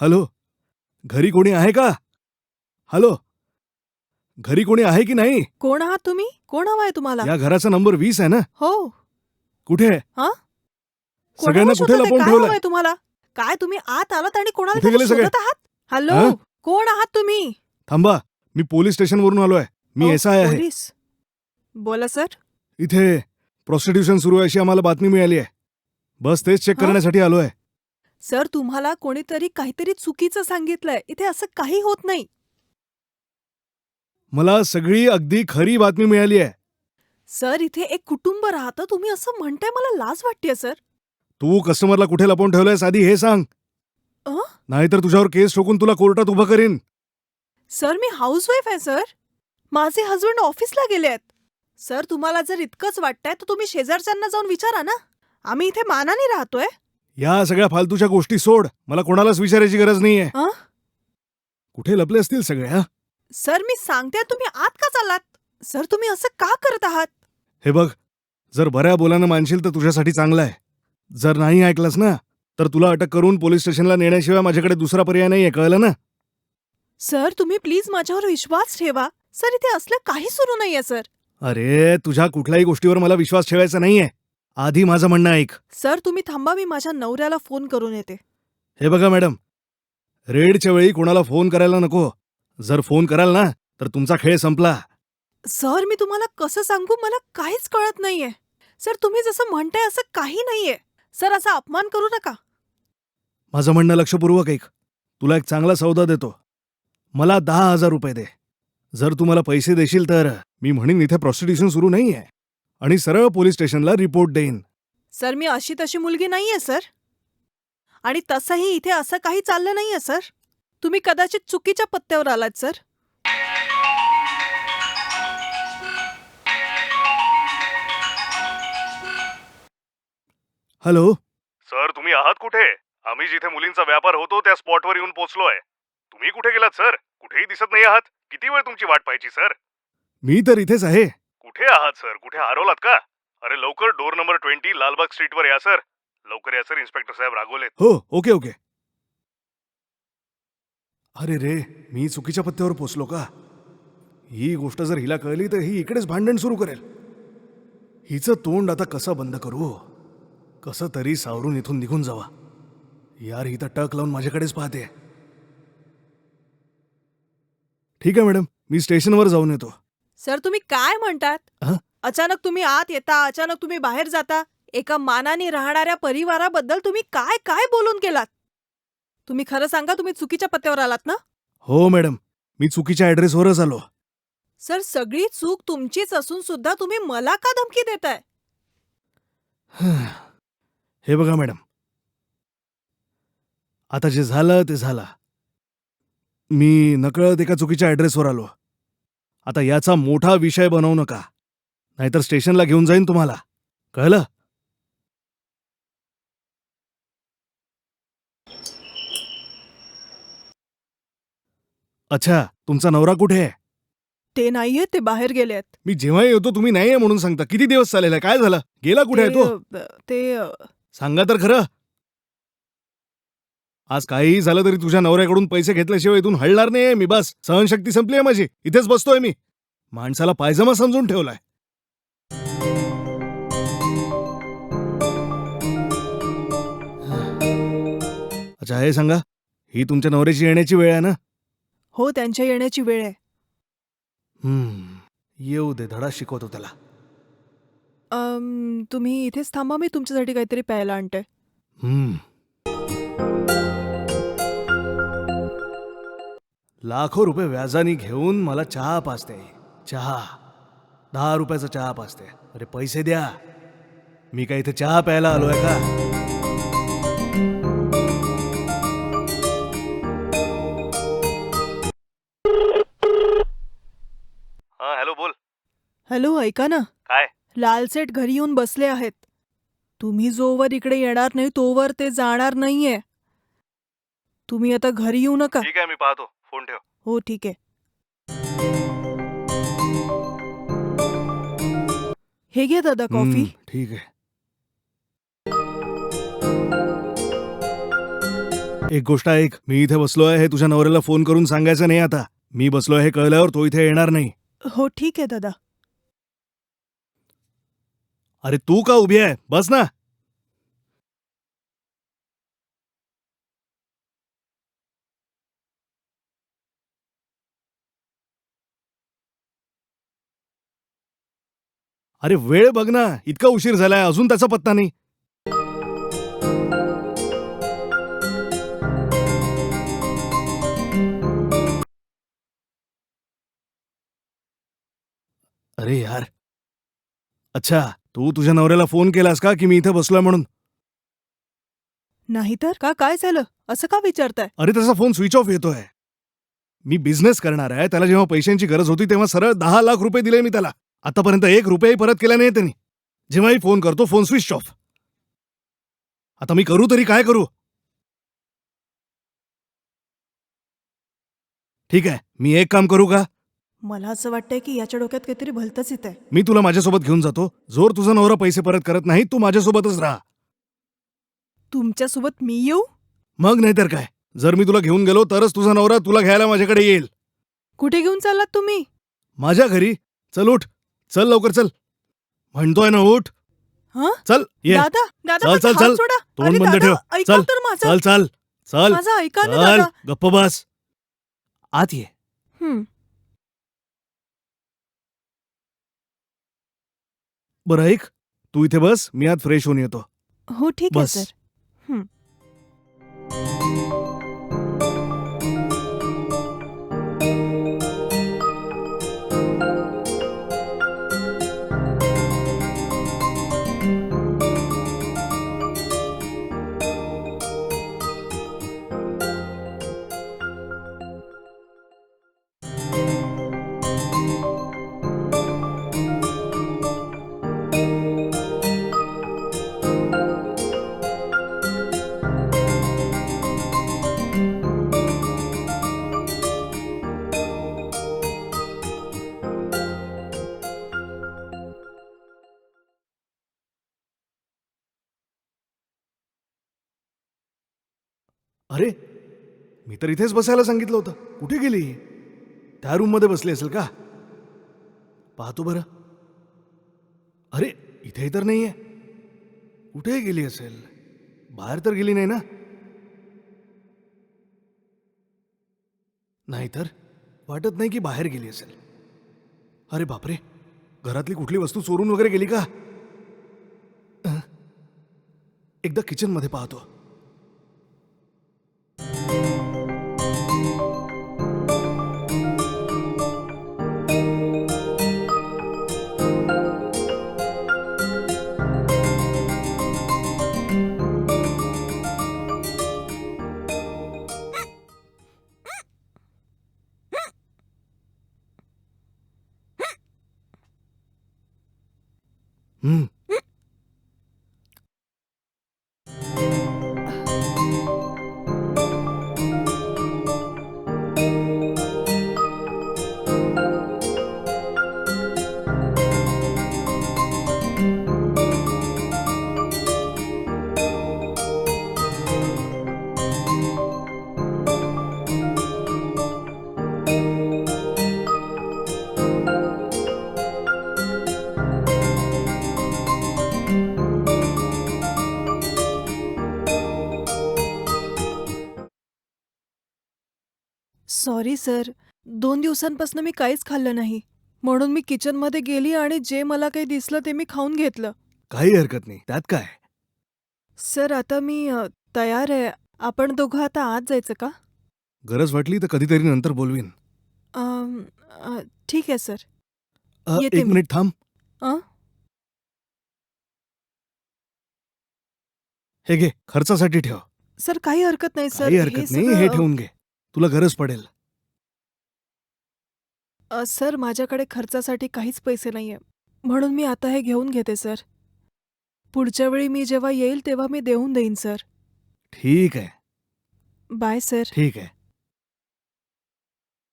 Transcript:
Hello घरी कोणी आहे का? हॅलो घरी कोणी आहे की नाही? कोण आहात तुम्ही? कोण हवाय तुम्हाला? या घराचा नंबर वीस आहे ना? हो. कुठे आहे? हा? सगळ्यांना कोणाला कुठे? लपवून काय ठेवलंय? हवंय तुम्हाला? काय तुम्ही आत आलात आणि कोणाला कुठे तरी गेले सगळे? शोधत आहात? हॅलो हा? कोण आहात तुम्ही? थांबा मी पोलीस स्टेशनवरून आलोय. मी ओ, एस आय आहे. पोलीस. बोला सर. इथे प्रॉस्टिट्यूशन सुरू आहे अशी आम्हाला बातमी मिळाली आहे. बस तेच चेक हा? करण्यासाठी आलोय. सर तुम्हाला कोणीतरी काहीतरी चुकीचं सांगितलंय. इथे असं काही होत नाही. मला सगळी अगदी खरी बातमी मिळाली आहे. सर इथे एक कुटुंब राहतं. तुम्ही असं म्हणताय मला लाज वाटतेय सर. तू कस्टमरला कुठे लपवून ठेवलंयस आधी हे सांग. अ? नाहीतर तुझ्यावर केस ठोकून तुला कोर्टात उभं करीन. सर मी हाऊसवाईफ आहे सर. माझे हस्बंड ऑफिसला गेले आहेत. सर तुम्हाला जर इतकंच वाटतंय तर तुम्ही शेजारच्यांना जाऊन विचारा ना. आम्ही इथे मानाने राहतोय. या सगळ्या फालतूच्या गोष्टी सोड. मला कोणालाच विचारायची गरज नाहीये. अ? कुठे लपले असतील सगळे हा? सर मी सांगते तुम्ही आत का चाललात? सर तुम्ही असं का करत आहात? हे बघ जर बऱ्या बोलानं मानशील तर तुझ्यासाठी चांगलं आहे. जर नाही ऐकलंस ना तर तुला अटक करून पोलीस स्टेशनला नेण्याशिवाय माझ्याकडे दुसरा पर्याय नाहीये कळलं ना? सर तुम्ही प्लीज माझ्यावर विश्वास ठेवा. सर इथे असलं काही सुरू नाहीये सर. अरे तुझ्या कुठल्याही गोष्टीवर मला विश्वास ठेवायचा नाहीये. आधी माझं म्हणणं ऐक. सर तुम्ही थांबा मी माझ्या नवऱ्याला फोन करून येते. हे बघा मॅडम. रेडच्या वेळी कोणाला फोन करायला नको. जर फोन कराल ना तर तुमचा खेळ संपला. सर मी तुम्हाला कसं सांगू? मला काहीच कळत नाहीये. सर तुम्ही जसं म्हणताय असं काही नाहीये. सर असा अपमान करू नका. माझं म्हणणं लक्षपूर्वक ऐक. तुला एक चांगला सौदा देतो. मला दहा हजार रुपये दे. जर तू मला पैसे देशील तर मी म्हणेन इथे प्रॉस्टिट्यूशन सुरू नाहीये. आणि सरळ पोलीस स्टेशनला रिपोर्ट देईन. सर मी अशी तशी मुलगी नाहीये सर. आणि तसंही इथे असं काही चाललं नाहीये सर. तुम्ही कदाचित चुकीच्या पत्त्यावर आलात सर. हॅलो? सर तुम्ही आहात कुठे? आम्ही जिथे मुलींचा व्यापार होतो त्या स्पॉटवर येऊन पोहोचलोय तुम्ही कुठे गेलात सर? कुठेही दिसत नाही आहात. किती वेळ तुमची वाट पाहायची सर? मी तर इथेच आहे. कुठे आहात सर? कुठे हरवलात का? अरे लवकर डोर नंबर ट्वेंटी लालबाग स्ट्रीटवर या सर. लवकर या सर. इन्स्पेक्टर साहेब रागवले हो ओके ओके. अरे रे मी चुकीच्या पत्त्यावर पोचलो का? ही गोष्ट जर हिला कळली तर ही इकडेच भांडण सुरू करेल. हिचं तोंड आता कसं बंद करू? कसं तरी सावरून इथून निघून जावा. यार ही तर टक लावून माझ्याकडेच पाहते. ठीक आहे मॅडम. मी स्टेशनवर जाऊन येतो. सर तुम्ही काय म्हणतात? अचानक तुम्ही आत येता अचानक तुम्ही बाहेर जाता. एका मानाने राहणाऱ्या परिवाराबद्दल तुम्ही काय काय बोलून गेलात? तुम्ही खरं सांगा तुम्ही चुकीच्या पत्त्यावर आलात ना? हो मॅडम. मी चुकीच्या ॲड्रेसवरच आलो. सर सगळी चूक तुमचीच असून सुद्धा तुम्ही मला का धमकी देताय? हे बघा मॅडम. आता जे झालं ते झालं. मी नकळत एका चुकीच्या ॲड्रेसवर आलो. आता याचा मोठा विषय बनवू नका. नाहीतर स्टेशनला घेऊन जाईन तुम्हाला. कळलं? अच्छा तुमचा नवरा कुठे आहे? ते नाहीये ते बाहेर गेले आहेत मी जेव्हाही येतो तुम्ही नाही आहे म्हणून सांगता. किती दिवस चालेल काय झालं? गेला कुठे आहे तो? ते, अ, ते अ, सांगा तर खरं. आज काहीही झालं तरी तुझ्या नवऱ्याकडून पैसे घेतल्याशिवाय इथून हलणार नाहीये मी बस. सहनशक्ती संपली आहे माझी. इथेच बसतोय मी. माणसाला पायजमा समजून ठेवलाय. अच्छा हे सांगा. ही तुमच्या नवऱ्याची येण्याची वेळ आहे ना? हो त्यांच्या येण्याची वेळ आहे. हम्म. येऊ दे धडा शिकवतो त्याला. अम, तुम्ही इथेच थांबा मी तुमच्यासाठी काहीतरी प्यायला आणते. हम्म. लाखो रुपये व्याजाने घेऊन मला चहा पाजते. चहा. दहा रुपयाचा चहा पाजते. अरे पैसे द्या. मी काय इथे चहा प्यायला आलोय का? हा हॅलो बोल. हॅलो ऐका ना. काय? लालसेट घरी येऊन बसले आहेत. तुम्ही जोवर इकडे येणार नाही तोवर ते जाणार नाहीये. तुम्ही आता घरी येऊ नका. ठीक आहे मी पाहतो. फ़ोन ठेव. हो ठीक आहे. हे घ्या दादा कॉफ़ी. हम्म, ठीक आहे. एक गोष्ट ऐक मी इथे बसलोय हे तुझ्या नवऱ्याला फ़ोन करून सांगायचं नाही आता. मी बसलोय हे कळल्यावर तो इथे येणार नाही. हो ठीक आहे दादा. अरे तू का उभी आहे? बस ना. अरे वेळ बघ ना इतका उशीर झालाय अजून त्याचा पत्ता नाही. अरे यार. अच्छा तू तुझ्या नवऱ्याला फोन केलास का की मी इथे बसलोय म्हणून? नाहीतर का काय झालं? असं का विचारताय? अरे त्याचा फोन स्विच ऑफ येतोय. मी बिझनेस करणार आहे त्याला जेव्हा पैशांची गरज होती तेव्हा सरळ दहा लाख रुपये दिले मी त्याला. आतापर्यंत एक रुपयाही परत केला नाही त्यांनी. जेव्हाही फोन करतो फोन स्विच ऑफ. आता मी करू तरी काय करू? ठीक आहे मी एक काम करू का? मला असं वाटतंय की याच्या डोक्यात काहीतरी भलतंच येत आहे. मी तुला माझ्यासोबत घेऊन जातो. जोर तुझा नवरा पैसे परत करत नाही तू माझ्यासोबतच राहा. तुमच्यासोबत मी येऊ? मग नाहीतर काय? जर मी तुला घेऊन गेलो तरच तुझा नवरा तुला घ्यायला माझ्याकडे येईल. कुठे घेऊन चाललात तुम्ही? माझ्या घरी. चल उठ. चल लवकर चल म्हणतोय ना उठ हं? चल ये दादा दादा चल, माझा चल, हात चल. सोडा तोंड अरे बंद दादा, ठेव. ऐका चल, तर माझं चल चल चल माझं ऐका ना चल दादा गप्प बस आत ये हं. बरं ऐक तू इथे बस मी आत फ्रेश होऊन येतो हो ठीक आहे बस. सर हं. अरे मी तर इथेच बसायला सांगितलं होतं. कुठे गेली त्या रूममध्ये बसली असेल का? पाहतो बरं. अरे इथे तर नाही आहे कुठे गेली असेल? बाहेर तर गेली नाही ना? नाहीतर वाटत नाही की बाहेर गेली असेल. अरे बापरे घरातली कुठली वस्तू चोरून वगैरे गेली का? एकदा किचनमध्ये पाहतो. हम्म सॉरी सर दोन दिवसांपासून मी काहीच खाल्लं नाही. म्हणून मी किचनमध्ये गेली आणि जे मला काही दिसलं ते मी खाऊन घेतलं. काही हरकत नाही. त्यात काय? सर आता मी अ, तयार आहे. आपण दोघं आता आत जायचं का? गरज वाटली तर कधीतरी नंतर बोलवीन. अम, अ, ठीक आहे सर अ, येते एक मी. मिनिट थांब. अ? हे घे. खर्चासाठी ठेव. सर काही हरकत नाही सर काही हे हरकत नाही. सगळं, हे अ, ठेवून घे. तुला गरज पडेल. अ, सर माझ्याकडे खर्चासाठी काहीच पैसे नाहीये. म्हणून मी आता हे घेऊन घेते सर. पुढच्या वेळी मी जेव्हा येईल तेव्हा मी देऊन देईन सर. ठीक आहे. Bye sir. ठीक आहे.